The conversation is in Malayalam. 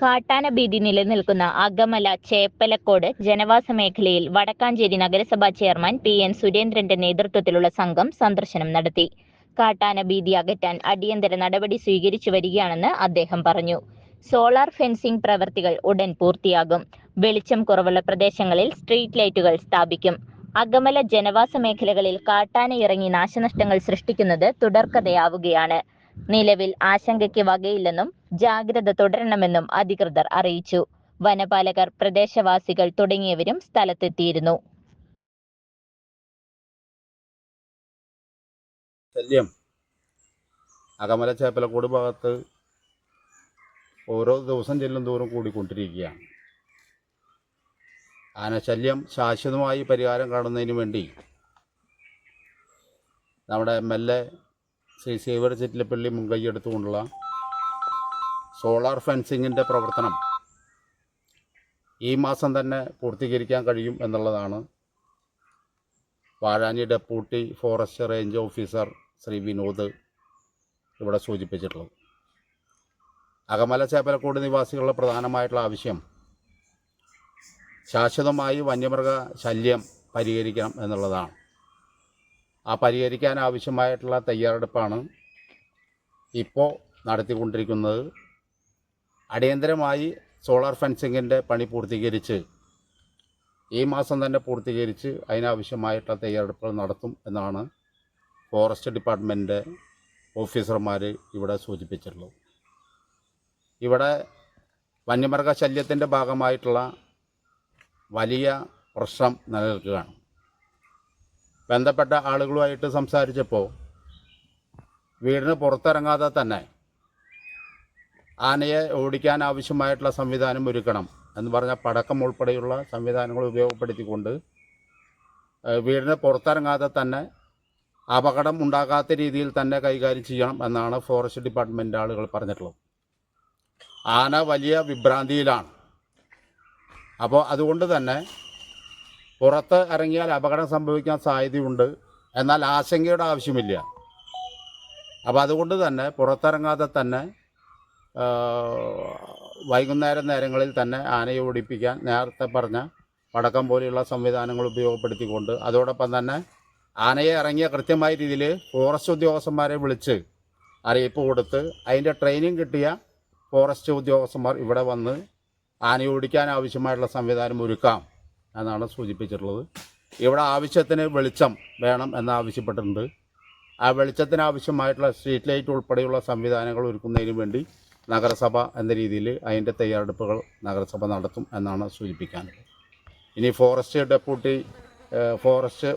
കാട്ടാന ഭീതി നിലനിൽക്കുന്ന അകമല ചേപ്പലക്കോട് ജനവാസ മേഖലയിൽ വടക്കാഞ്ചേരി നഗരസഭാ ചെയർമാൻ പി എൻ സുരേന്ദ്രന്റെ നേതൃത്വത്തിലുള്ള സംഘം സന്ദർശനം നടത്തി. കാട്ടാന ഭീതി അകറ്റാൻ അടിയന്തര നടപടി സ്വീകരിച്ചു വരികയാണെന്ന് അദ്ദേഹം പറഞ്ഞു. സോളാർ ഫെൻസിംഗ് പ്രവൃത്തികൾ ഉടൻ പൂർത്തിയാകും. വെളിച്ചം കുറവുള്ള പ്രദേശങ്ങളിൽ സ്ട്രീറ്റ് ലൈറ്റുകൾ സ്ഥാപിക്കും. അകമല ജനവാസ മേഖലകളിൽ കാട്ടാന ഇറങ്ങി നാശനഷ്ടങ്ങൾ സൃഷ്ടിക്കുന്നത് തുടർക്കഥയാവുകയാണ്. നിലവിൽ ആശങ്കയ്ക്ക് വകയില്ലെന്നും ജാഗ്രത തുടരണമെന്നും അധികൃതർ അറിയിച്ചു. വനപാലകർ പ്രദേശവാസികൾ തുടങ്ങിയവരും സ്ഥലത്തെത്തിയിരുന്നു. ശല്യം. അകമല ചേപ്പലക്കോട് ഭാഗത്ത് ഓരോ ദിവസം ചെല്ലും തോറും കൂടിക്കൊണ്ടിരിക്കുകയാണ്. ആനശല്യം ശാശ്വതമായി പരിഹാരം കാണുന്നതിന് വേണ്ടി നമ്മുടെ M L A Shri Xavier Chittilappilly മുൻകൈ മുൻകൈയെടുത്തുകൊണ്ടുള്ള സോളാർ ഫെൻസിങ്ങിന്റെ പ്രവർത്തനം ഈ മാസം തന്നെ പൂർത്തീകരിക്കാൻ കഴിയും എന്നുള്ളതാണ്. Vazhani deputy forest range officer Shri Vinod ഇവിടെ സൂചിപ്പിച്ചിട്ടുള്ളത്. അകമല ചേപ്പലക്കോട് നിവാസികളുടെ പ്രധാനമായിട്ടുള്ള ആവശ്യം ശാശ്വതമായി വന്യമൃഗ ശല്യം പരിഹരിക്കണം എന്നുള്ളതാണ്. ആ പരിഹരിക്കാൻ ആവശ്യമായിട്ടുള്ള തയ്യാറെടുപ്പാണ് ഇപ്പോൾ നടത്തിക്കൊണ്ടിരിക്കുന്നത്. അടിയന്തരമായി സോളാർ ഫെൻസിങ്ങിന്റെ പണി പൂർത്തീകരിച്ച് ഈ മാസം തന്നെ പൂർത്തീകരിച്ച് അതിനാവശ്യമായിട്ടുള്ള തയ്യാറെടുപ്പുകൾ നടത്തും എന്നാണ് ഫോറസ്റ്റ് ഡിപ്പാർട്ട്മെന്റ് ഓഫീസർമാർ ഇവിടെ സൂചിപ്പിച്ചിട്ടുള്ളത്. ഇവിടെ വന്യമൃഗ ശല്യത്തിന്റെ ഭാഗമായിട്ടുള്ള വലിയ പ്രശ്നം നിലനിൽക്കുകയാണ്. ബന്ധപ്പെട്ട ആളുകളുമായിട്ട് സംസാരിച്ചപ്പോൾ വീടിന് പുറത്തിറങ്ങാതെ തന്നെ ആനയെ ഓടിക്കാൻ ആവശ്യമായിട്ടുള്ള സംവിധാനം ഒരുക്കണം എന്ന് പറഞ്ഞാൽ പടക്കം ഉൾപ്പെടെയുള്ള സംവിധാനങ്ങൾ ഉപയോഗപ്പെടുത്തിക്കൊണ്ട് വീടിന് പുറത്തിറങ്ങാതെ തന്നെ അപകടം ഉണ്ടാകാത്ത രീതിയിൽ തന്നെ കൈകാര്യം ചെയ്യണം എന്നാണ് ഫോറസ്റ്റ് ഡിപ്പാർട്ട്മെന്റ് ആളുകൾ പറഞ്ഞിട്ടുള്ളത്. ആന വലിയ വിഭ്രാന്തിയിലാണ്. അപ്പോൾ അതുകൊണ്ട് തന്നെ പുറത്ത് ഇറങ്ങിയാൽ അപകടം സംഭവിക്കാൻ സാധ്യതയുണ്ട് എന്നാൽ ആശങ്കയുടെ ആവശ്യമില്ല. അപ്പോൾ അതുകൊണ്ട് തന്നെ പുറത്തിറങ്ങാതെ തന്നെ വൈകുന്നേരം നേരങ്ങളിൽ തന്നെ ആനയെ ഓടിപ്പിക്കാൻ നേരത്തെ പറഞ്ഞ പടക്കം പോലെയുള്ള സംവിധാനങ്ങൾ ഉപയോഗപ്പെടുത്തിക്കൊണ്ട് അതോടൊപ്പം തന്നെ ആനയെ ഇറങ്ങിയ കൃത്യമായ രീതിയിൽ ഫോറസ്റ്റ് ഉദ്യോഗസ്ഥന്മാരെ വിളിച്ച് അറിയിപ്പ് കൊടുത്ത് അതിന്റെ ട്രെയിനിങ് കിട്ടിയ ഫോറസ്റ്റ് ഉദ്യോഗസ്ഥന്മാർ ഇവിടെ വന്ന് ആനയെ ഓടിക്കാൻ ആവശ്യമായിട്ടുള്ള സംവിധാനം ഒരുക്കാം എന്നാണ് സൂചിപ്പിച്ചിട്ടുള്ളത്. ഇവിടെ ആവശ്യത്തിന് വെളിച്ചം വേണം എന്നാവശ്യപ്പെട്ടിട്ടുണ്ട് ആ വെളിച്ചത്തിന് ആവശ്യമായിട്ടുള്ള സ്ട്രീറ്റ് ലൈറ്റ് ഉൾപ്പെടെയുള്ള സംവിധാനങ്ങൾ ഒരുക്കുന്നതിന് വേണ്ടി നഗരസഭ എന്ന രീതിയിൽ അതിന്റെ തയ്യാറെടുപ്പുകൾ നഗരസഭ നടത്തും എന്നാണ് സൂചിപ്പിക്കാനുള്ളത്. ഇനി ഫോറസ്റ്റ് ഡെപ്യൂട്ടി ഫോറസ്റ്റ്